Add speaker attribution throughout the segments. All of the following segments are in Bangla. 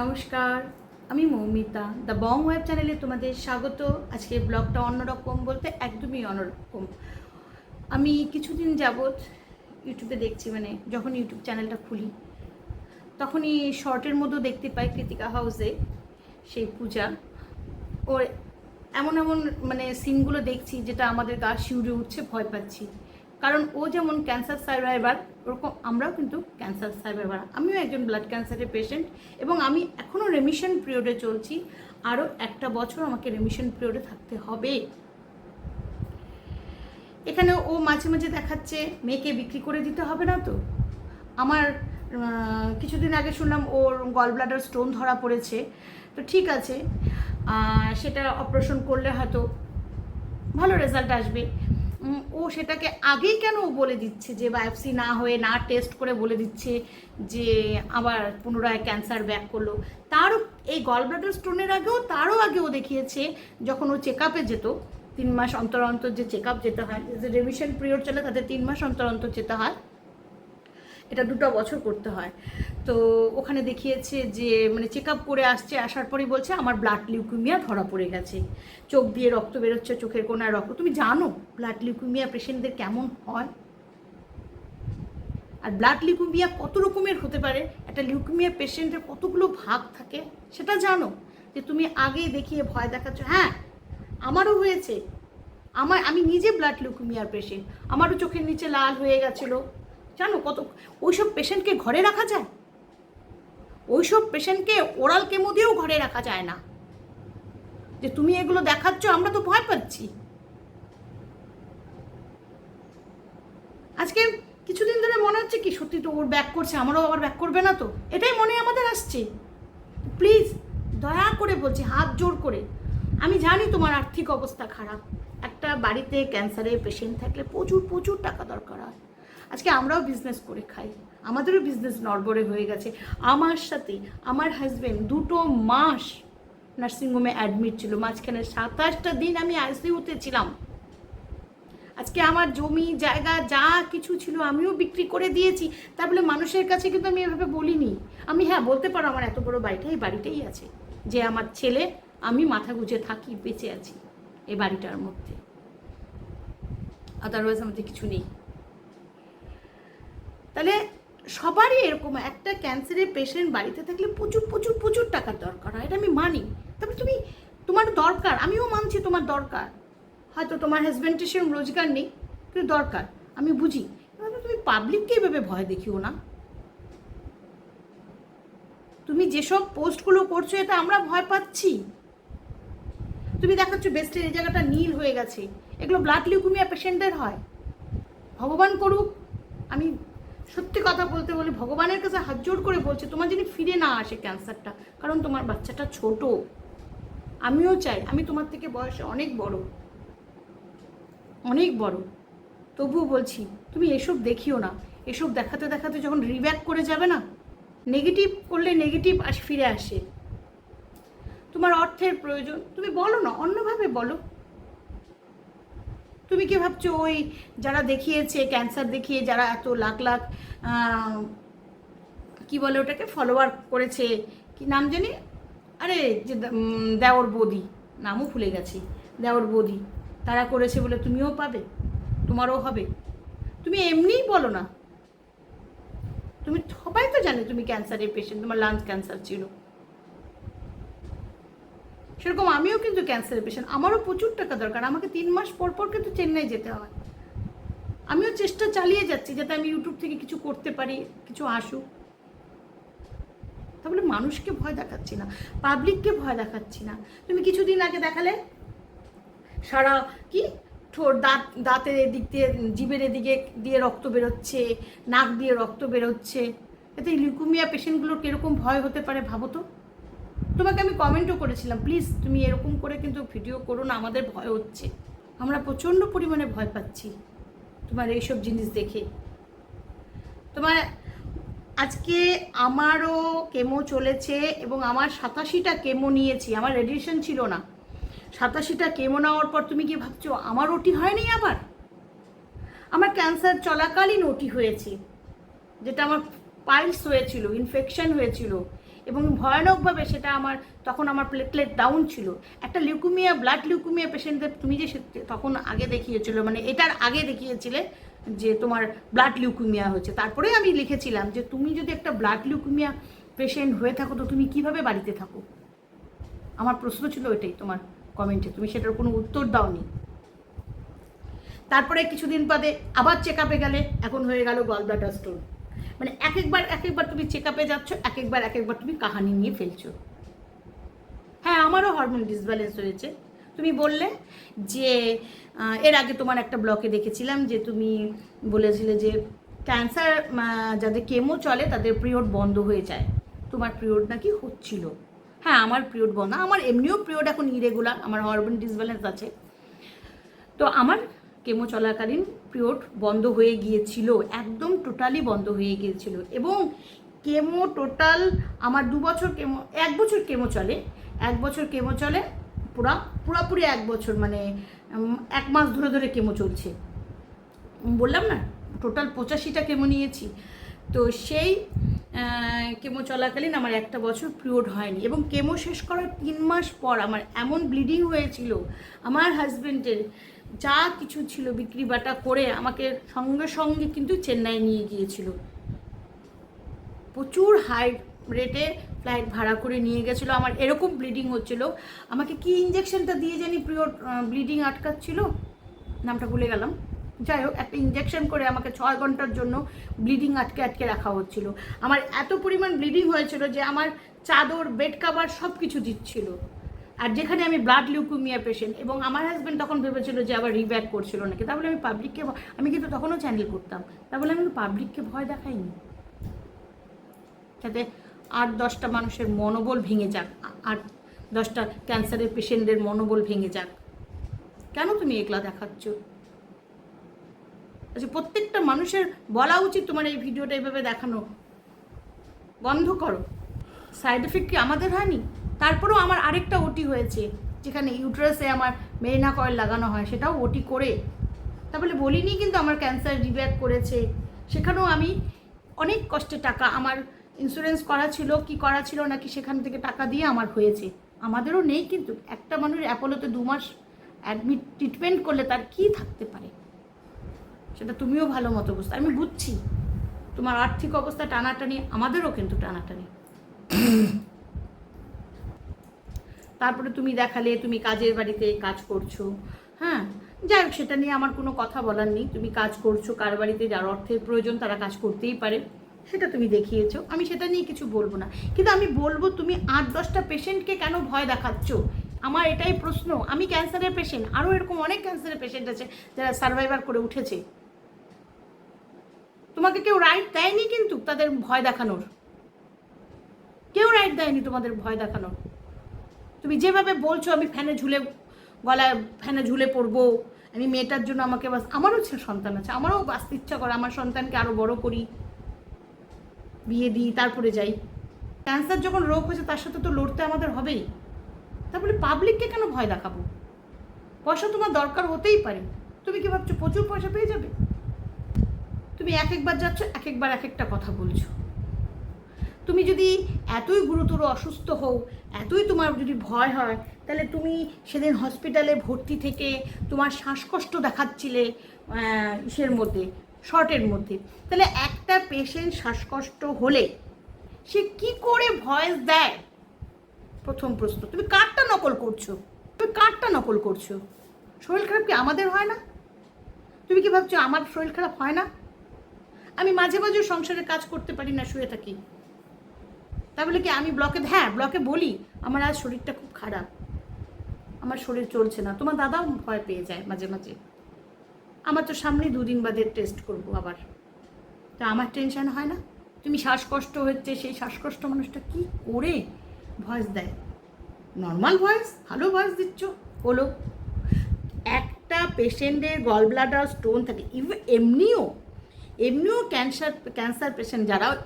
Speaker 1: নমস্কার, আমি মৌমিতা। দ্য বং ওয়েব চ্যানেলে তোমাদের স্বাগত। আজকে ব্লগটা অন্যরকম বলতে একদমই অন্যরকম। আমি কিছুদিন যাবৎ ইউটিউবে দেখছি মানে যখন ইউটিউব চ্যানেলটা খুলি, তখনই শর্টের মধ্যেও দেখতে পাই কৃতিকা হাউসে সেই পূজা। ওর এমন এমন মানে সিনগুলো দেখছি, যেটা আমাদের গা শিউরে উঠছে, ভয় পাচ্ছি। কারণ ও যেমন ক্যান্সার সার্ভাইভার ওরকম আমরাও কিন্তু ক্যান্সার সার্ভাইভার আমিও একজন ব্লাড ক্যান্সারের পেশেন্ট এবং আমি এখনও রেমিশন পিরিয়ডে চলছি। আরও একটা বছর আমাকে রেমিশন পিরিয়ডে থাকতে হবে। এখানে ও মাঝে মাঝে দেখাচ্ছে, মেয়েকে বিক্রি করে দিতে হবে না তো? আমার কিছুদিন আগে শুনলাম ওর গল ব্লাডার স্টোন ধরা পড়েছে। তো ঠিক আছে সেটা অপারেশন করলে হয়তো ভালো রেজাল্ট আসবে। ও সেটাকে আগেই কেন বলে দিচ্ছে যে বায়োপসি না হয়ে না টেস্ট করে বলে দিচ্ছে যে আবার পুনরায় ক্যান্সার ব্যাক করল? তারও এই গল ব্লাডার স্টোনের আগেও, তারও আগে ও দেখিয়েছে যখন ও চেক আপে যেত, তিন মাস অন্তর অন্তর যে চেক আপ যেতে হয়, যে রেমিশন পিরিয়ড চলে তাদের তিন মাস অন্তর অন্তর যেতে হয়। এটা দুটো বছর করতে হয়। তো ওখানে দেখিয়েছে যে মানে চেক আপ করে আসছে, আসার পরেই বলছে আমার ব্লাড লিউকিমিয়া ধরা পড়ে গেছে। চোখ দিয়ে রক্ত বেরোচ্ছে, চোখের কোনায় রক্ত। তুমি জানো ব্লাড লিউকিমিয়া পেশেন্টদের কেমন হয়? আর ব্লাড লিউকিমিয়া কত রকমের হতে পারে? একটা লিউকিমিয়া পেশেন্টের কতগুলো ভাগ থাকে? সেটা জানো? যে তুমি আগেই দেখিয়ে ভয় দেখাচ্ছ হ্যাঁ আমারও হয়েছে। আমার, আমি নিজে ব্লাড লিউকিমিয়ার পেশেন্ট আমারও চোখের নিচে লাল হয়ে গেছিল। জানো কত, ওইসব পেশেন্টকে ঘরে রাখা যায়? ওইসব পেশেন্টকে ওরাল কেমো দিয়েও ঘরে রাখা যায় না। যে তুমি এগুলো দেখাচ্ছ, আমরা তো ভয় পাচ্ছি। আজকে কিছুদিন ধরে মনে হচ্ছে কি, সত্যি তো ওর ব্যাক করছে, আমারও আবার ব্যাক করবে না তো? এটাই মনে আমাদের আসছে। প্লিজ দয়া করে বলছি, হাত জোর করে। আমি জানি তোমার আর্থিক অবস্থা খারাপ। একটা বাড়িতে ক্যান্সারের পেশেন্ট থাকলে প্রচুর প্রচুর টাকা দরকার হয়। আজকে আমরাও বিজনেস করে খাই। আমাদেরও বিজনেস নড়বড়ে হয়ে গেছে। আমার সাথে আমার হাজব্যান্ড দুটো মাস নার্সিংহোমে অ্যাডমিট ছিল। মাঝখানে সাতাশটা দিন আমি আইসিইউতে ছিলাম। আজকে আমার জমি, জায়গা, যা কিছু ছিল আমিও বিক্রি করে দিয়েছি। তার বলে মানুষের কাছে কিন্তু আমি এভাবে বলিনি। আমি হ্যাঁ বলতে পারো আমার এত বড় বাড়িটা এই বাড়িটাই আছে। যে আমার ছেলে, আমি মাথা গুঁজে থাকি, বেঁচে আছি এই বাড়িটার মধ্যে। আদারওয়াইজ আমাদের কিছু নেই। তাহলে সবারই এরকম একটা ক্যান্সারের পেশেন্ট বাড়িতে থাকলে প্রচুর প্রচুর প্রচুর টাকার দরকার হয়। এটা আমি মানি। তবে তুমি, তোমার দরকার, আমিও মানছি তোমার দরকার। হয়তো তোমার হাজব্যান্ডের সেরকম রোজগার নেই, কিন্তু দরকার, আমি বুঝি। তুমি পাবলিককে এভাবে ভয় দেখিও না। তুমি যেসব পোস্টগুলো করছ এটা আমরা ভয় পাচ্ছি। তুমি দেখাচ্ছ বেস্টের এই জায়গাটা নীল হয়ে গেছে। এগুলো ব্লাড লিউকুমিয়া পেশেন্টদের হয়। ভগবান করুক, আমি সত্যি কথা বলতে বলি ভগবানের কাছে হাত জোর করে বলছে, তোমার যিনি ফিরে না আসে ক্যান্সারটা, কারণ তোমার বাচ্চাটা ছোট। আমিও চাই, আমি তোমার থেকে বয়সে অনেক বড়। অনেক বড়। তবুও বলছি, তুমি এসব দেখিও না। এসব দেখাতে দেখাতে যখন রিব্যাক করে যাবে না নেগেটিভ করলে নেগেটিভ আস ফিরে আসে। তোমার অর্থের প্রয়োজন, তুমি বলো না, অন্যভাবে বলো। তুমি কি ভাবছ ওই যারা দেখিয়েছে ক্যান্সার দেখিয়ে যারা এত লাখ লাখ কি বলে ওটাকে ফলোয়ার করেছে, কি নাম জানি? আরে যে দেওর বৌদি, নামও ভুলে গেছি, দেওর বৌদি, তারা করেছে বলে তুমিও পাবে, তোমারও হবে। তুমি এমনিই বলো না। তুমি সবাই তো জানে তুমি ক্যান্সারের পেশেন্ট তোমার লাঞ্চ ক্যান্সার ছিল। সেরকম আমিও কিন্তু ক্যান্সারের পেশেন্ট আমারও প্রচুর টাকা দরকার। আমাকে তিন মাস পর পর কিন্তু চেন্নাই যেতে হয়। আমিও চেষ্টা চালিয়ে যাচ্ছি যাতে আমি ইউটিউব থেকে কিছু করতে পারি, কিছু আসুক। তাহলে মানুষকে ভয় দেখাচ্ছি না পাবলিককে ভয় দেখাচ্ছি না। তুমি কিছুদিন আগে দেখালে? সারা কি? ঠোঁট, দাঁত, দাঁতের এদিক দিয়ে, জিভের এদিকে দিয়ে রক্ত বেরোচ্ছে, নাক দিয়ে রক্ত বেরোচ্ছে। এতে লিউকুমিয়া পেশেন্টগুলোর কীরকম ভয় হতে পারে ভাবো তো? তোমাকে আমি কমেন্টও করেছিলাম। প্লিজ তুমি এরকম করে কিন্তু ভিডিও করো না, আমাদের ভয় হচ্ছে। আমরা প্রচণ্ড পরিমাণে ভয় পাচ্ছি তোমার এইসব জিনিস দেখে। তোমার আজকে আমারও কেমো চলেছে এবং আমার সাতাশিটা কেমো নিয়েছি, আমার রেডিয়েশন ছিল না। সাতাশিটা কেমো নেওয়ার পর তুমি কি ভাবছ, আমার ওটি হয়নি আবার? আমার ক্যান্সার চলাকালীন ওটি হয়েছে, যেটা আমার পাইলস হয়েছিল ইনফেকশন হয়েছিল। এবং ভয়ানকভাবে সেটা আমার, তখন আমার প্লেটলেট ডাউন ছিল। একটা লিউকুমিয়া ব্লাড লিউকুমিয়া পেশেন্টদের তুমি যে তখন আগে দেখিয়েছিল মানে এটার আগে দেখিয়েছিলে যে তোমার ব্লাড লিউকুমিয়া হয়েছে তারপরে আমি লিখেছিলাম যে তুমি যদি একটা ব্লাড লিউকুমিয়া পেশেন্ট হয়ে থাকো, তো তুমি কীভাবে বাড়িতে থাকো? আমার প্রশ্ন ছিল ওইটাই তোমার কমেন্টে তুমি সেটার কোনো উত্তর দাওনি। তারপরে কিছুদিন বাদে আবার চেক আপে গেলে, এখন হয়ে গেল গল ব্লাডার স্টোন মানে এক একবার এক একবার তুমি চেক আপে যাচ্ছ এক একবার এক একবার তুমি কাহানি নিয়ে ফেলছো। হ্যাঁ আমারও হরমোন ডিসব্যালেন্স হয়েছে। তুমি বললে যে এর আগে তোমার একটা ব্লকে দেখেছিলাম যে তুমি বলেছিলে যে ক্যান্সার যাদের কেমো চলে তাদের পিরিয়ড বন্ধ হয়ে যায়। তোমার পিরিয়ড নাকি হচ্ছিল। হ্যাঁ আমার পিরিয়ড বন্ধ। আমার এমনিও পিরিয়ড এখন ইরেগুলার আমার হরমোন ডিসব্যালেন্স আছে। তো আমার কেমো চলাকালীন পিরিয়ড বন্ধ হয়ে গিয়েছিল, একদম টোটালি বন্ধ হয়ে গিয়েছিল এবং কেমো টোটাল আমার দু বছর কেমো এক বছর কেমো চলে, এক বছর কেমো চলে, পুরা, পুরাপুরি এক বছর মানে এক মাস ধরে ধরে কেমো চলছে। বললাম না টোটাল পঁচাশিটা কেমো নিয়েছি। তো সেই কেমো চলাকালীন আমার একটা বছর পিরিয়ড হয়নি এবং কেমো শেষ করার তিন মাস পর আমার এমন ব্লিডিং হয়েছিল, আমার হাজবেন্ডের যা কিছু ছিল বিক্রি বাটা করে আমাকে সঙ্গে সঙ্গে কিন্তু চেন্নাই নিয়ে গিয়েছিল। প্রচুর হাই রেটে ফ্লাইট ভাড়া করে নিয়ে গেছিল। আমার এরকম ব্লিডিং হচ্ছিল। আমাকে কি ইঞ্জেকশনটা দিয়ে জানি প্রিয় ব্লিডিং আটকাচ্ছিল? নামটা ভুলে গেলাম। যাই হোক, একটা ইঞ্জেকশন করে আমাকে ছয় ঘণ্টার জন্য ব্লিডিং আটকে আটকে রাখা হচ্ছিল। আমার এত পরিমাণ ব্লিডিং হয়েছিল যে আমার চাদর বেড কাভার সব কিছু দিচ্ছিল। আর যেখানে আমি ব্লাড লিউকুমিয়া পেশেন্ট এবং আমার হাজব্যান্ড তখন ভেবেছিল যে আবার রিব্যাক করছিল নাকি। তাহলে আমি পাবলিককে আমি কিন্তু তখনও চ্যানেল করতাম। তাহলে আমি পাবলিককে ভয় দেখাইনি। যাতে আট দশটা মানুষের মনোবল ভেঙে যাক, আট দশটা ক্যান্সারের পেশেন্টদের মনোবল ভেঙে যাক। কেন তুমি একলা দেখাচ্ছ? আচ্ছা প্রত্যেকটা মানুষের বলা উচিত তোমার এই ভিডিওটা এইভাবে দেখানো। বন্ধ করো। সাইড এফেক্ট কি আমাদের হয়নি? তারপরেও আমার আরেকটা ওটি হয়েছে, যেখানে ইউট্রাসে আমার মেরিনা কয়েল লাগানো হয়, সেটাও ওটি করে। তাহলে বলিনি কিন্তু আমার ক্যান্সার রিব্যাক করেছে। সেখানেও আমি অনেক কষ্টে টাকা, আমার ইন্স্যুরেন্স করা ছিল, কি করা ছিল নাকি সেখান থেকে টাকা দিয়ে আমার হয়েছে। আমাদেরও নেই কিন্তু, একটা মানুষ অ্যাপোলোতে দু মাস অ্যাডমিট ট্রিটমেন্ট করলে তার কি থাকতে পারে? সেটা তুমিও ভালো মতো বুঝতে, আমি বুঝছি। তোমার আর্থিক অবস্থা টানাটানি, আমাদেরও কিন্তু টানাটানি। তারপরে তুমি দেখালে, তুমি কাজের বাড়িতে কাজ করছ। হ্যাঁ যাই হোক, সেটা নিয়ে আমার কোনো কথা বলার নেই। তুমি কাজ করছ, কার বাড়িতে যার অর্থের প্রয়োজন তারা কাজ করতেই পারে। সেটা তুমি দেখিয়েছো। আমি সেটা নিয়ে কিছু বলব না। কিন্তু আমি বলব, তুমি আট, দশটা পেশেন্টকে কেন ভয় দেখাচ্ছ? আমার এটাই প্রশ্ন। আমি ক্যান্সারের পেশেন্ট। আরও এরকম অনেক ক্যান্সারের পেশেন্ট আছে যারা সার্ভাইভার করে উঠেছে। তোমাকে কেউ রাইট দেয়নি কিন্তু তাদের ভয় দেখানোর? কেউ রাইট দেয়নি তোমাদের ভয় দেখানোর? তুমি যেভাবে বলছো, আমি ফ্যানে ঝুলে গলায় ফ্যানে ঝুলে পড়ব। আমি মেয়েটার জন্য আমাকে বাস, আমারও সন্তান আছে, আমারও বাঁচতে ইচ্ছা করে, আমার সন্তানকে আরও বড় করি, বিয়ে দিই, তারপরে যাই। ক্যান্সার যখন রোগ হয়েছে, তার সাথে তো লড়তে আমাদের হবেই। তারপরে পাবলিককে কেন ভয় দেখাবো? পয়সা তোমার দরকার হতেই পারে। তুমি কি ভাবছ, প্রচুর পয়সা পেয়ে যাবে? তুমি এক একবার যাচ্ছ এক একবার এক একটা কথা বলছো। তুমি যদি এতই গুরুতর অসুস্থ হও, এতই তোমার যদি ভয় হয়, তাহলে তুমি সেদিন হসপিটালে ভর্তি থেকে তোমার শ্বাসকষ্ট দেখাচ্ছিলে ইসের মধ্যে, শর্টের মধ্যে। তাহলে একটা পেশেন্ট শ্বাসকষ্ট হলে সে কি করে ভয়েস দেয়? প্রথম প্রশ্ন। তুমি কারটা নকল করছ? তুমি কারটা নকল করছ? শরীর খারাপ কি আমাদের হয় না? তুমি কি ভাবছ আমার শরীর খারাপ হয় না? আমি মাঝে মাঝে সংসারে কাজ করতে পারি না, শুয়ে থাকি। তাহলে কি, আমি ব্লকে হ্যাঁ ব্লকে বলি, আমার আজ শরীরটা খুব খারাপ। আমার শরীর চলছে না। তোমার দাদাও ভয় পেয়ে যায় মাঝে মাঝে। আমার তো সামনে দুদিন বাদে টেস্ট করব আবার। তা আমার টেনশন হয় না? তুমি শ্বাসকষ্ট হচ্ছে, সেই শ্বাসকষ্ট মানুষটা কি করে ভয়েস দেয়? নর্মাল ভয়েস ভালো ভয়েস দিচ্ছ, বলো। একটা পেশেন্টের গল ব্লাডার স্টোন থাকে। ইভ- এমনিও এমনিও ক্যান্সার ক্যান্সার পেশেন্ট যারা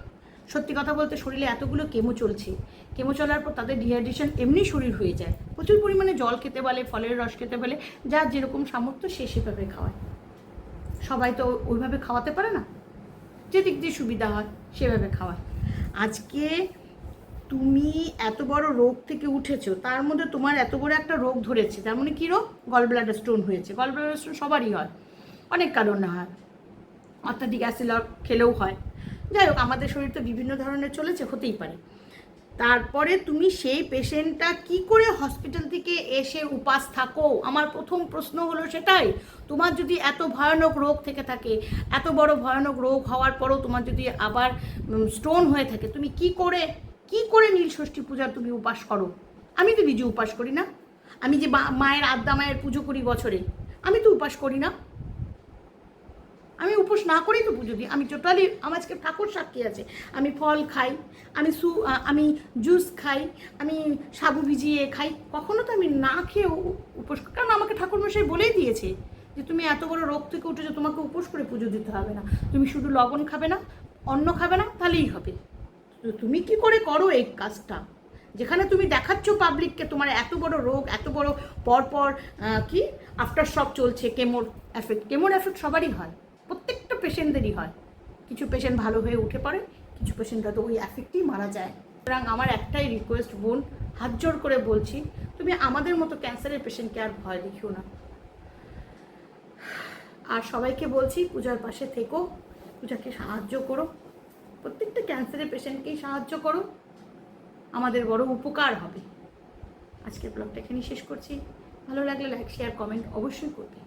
Speaker 1: সত্যি কথা বলতে শরীরে এতগুলো কেমো চলছে। কেমো চলার পর তাদের ডিহাইড্রেশন এমনি শরীর হয়ে যায়। প্রচুর পরিমাণে জল খেতে বলে, ফলের রস খেতে বলে যার যেরকম সামর্থ্য সে সেভাবে খাওয়ায়। সবাই তো ওইভাবে খাওয়াতে পারে না। যেদিক দিয়ে সুবিধা হয়, সেভাবে খাওয়ায়। আজকে তুমি এত বড় রোগ থেকে উঠেছো, তার মধ্যে তোমার এত বড় একটা রোগ ধরেছে, তার মানে কী রোগ? গল ব্লাডার স্টোন হয়েছে। গল ব্লাডার স্টোন সবারই হয়। অনেক কারণে হয়। অত্যাধিক অ্যাসিলর খেলেও হয়। যাই হোক, আমাদের শরীর তো বিভিন্ন ধরনের চলেছে, হতেই পারে। তারপরে তুমি সেই পেশেন্টটা কি করে হসপিটাল থেকে এসে উপাস থাকো? আমার প্রথম প্রশ্ন হলো সেটাই। তোমার যদি এত ভয়ানক রোগ থেকে থাকে, এত বড় ভয়ানক রোগ হওয়ার পরও তোমার যদি আবার স্টোন হয়ে থাকে, তুমি কি করে কি করে নীল ষষ্ঠী পূজার তুমি উপাস করো? আমি তো নিজে উপাস করি না। আমি যে মায়ের আদ্যা, মায়ের পুজো করি বছরে, আমি তো উপাস করি না। আমি উপোস না করেই তো পুজো দিই। আমি টোটালি আমার আজকে ঠাকুর সাক্ষী আছে। আমি ফল খাই, আমি সু আমি জুস খাই, আমি সাবু ভিজিয়ে খাই। কখনো তো আমি না খেয়েও উপোস, কারণ আমাকে ঠাকুরমশাই বলেই দিয়েছে যে তুমি এত বড় রোগ থেকে উঠেছো, তোমাকে উপোস করে পুজো দিতে হবে না। তুমি শুধু লবণ খাবে না, অন্ন খাবে না, তাহলেই হবে। তো তুমি কি করে করো এই কাজটা? যেখানে তুমি দেখাচ্ছ পাবলিককে তোমার এত বড় রোগ, এত বড় পরপর কি? আফটার শক চলছে কেমোর এফেক্ট কেমোর এফেক্ট সবারই হয়। প্রত্যেকটা পেশেন্টদেরই হয়। কিছু পেশেন্ট ভালো হয়ে উঠে পড়ে, কিছু পেশেন্ট তো ওই এফেক্টেই মারা যায়। সুতরাং আমার একটাই রিকোয়েস্ট বোন, হাত জোর করে বলছি, তুমি আমাদের মতো ক্যান্সারের পেশেন্টকে আর ভয় দেখিও না। আর সবাইকে বলছি, পূজার পাশে থেকো, পূজাকে সাহায্য করো। প্রত্যেকটা ক্যান্সারের পেশেন্টকেই সাহায্য করো। আমাদের বড় উপকার হবে। আজকের ব্লগটা এখানেই শেষ করছি। ভালো লাগলে লাইক শেয়ার কমেন্ট অবশ্যই করবে।